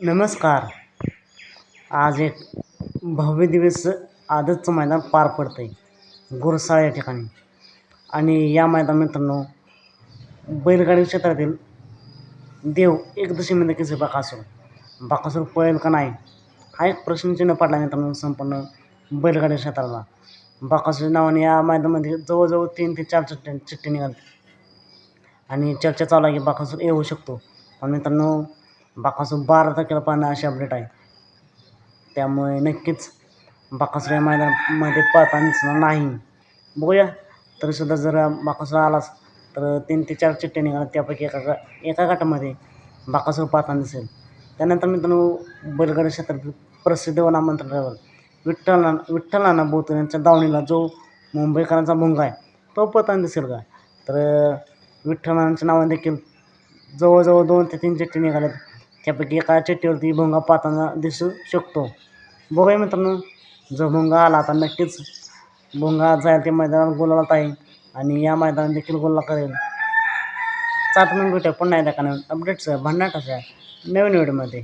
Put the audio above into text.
नमस्कार. आज एक भव्य दिवस आजचं मैदान पार पडतं आहे गुरसाळ या ठिकाणी. आणि या मैदान मित्रांनो बैलगाडी क्षेत्रातील देव एकदशीमध्ये किसे बाकासूर. बाकासूर पळेल का नाही? हा एक प्रश्नचिन्ह पडला मित्रांनो संपूर्ण बैलगाडी क्षेत्राला. बाकासूर नावाने या मैदानामध्ये जवळजवळ तीन ते चार चिठ्ठ्या चिठ्ठी निघाले. आणि चर्चा चालू आहे की बाकासूर येऊ शकतो. पण मित्रांनो बाकासूर बारा तारखेला पाहणं अशी अपडेट आहे. त्यामुळे नक्कीच बाकासूर या मैदानामध्ये पळताना दिसणार नाही. बघूया. तरीसुद्धा जर बाकासूर आलाच तर तीन ते चार चिठ्ठ्या निघाल्या त्यापैकी एका गा एका गटामध्ये बाकासूर पाहताना दिसेल. त्यानंतर मित्रांनो बैलगाडी क्षेत्रातील प्रसिद्ध व नामवंत ड्रायव्हर विठ्ठल विठ्ठल नाना यांच्या दावणीला जो मुंबईकरांचा भुंगा आहे तो पताना दिसेल का? तर विठ्ठलांच्या नावाने देखील जवळजवळ दोन ते तीन चिठ्ठी निघाल्यात. त्यापैकी एका चट्टीवरती भोंगा पाहताना दिसू शकतो. बघूया मित्रांनो जो भोंगा आला आता नक्कीच भोंगा जायला ते मैदानात गोलात आहे आणि या मैदानात देखील गोला करेल. चाट म्हणून भेटूया पुन्हा एकदा का नवीन अपडेट्स भांडणाटाच्या नवीन व्हिडिओमध्ये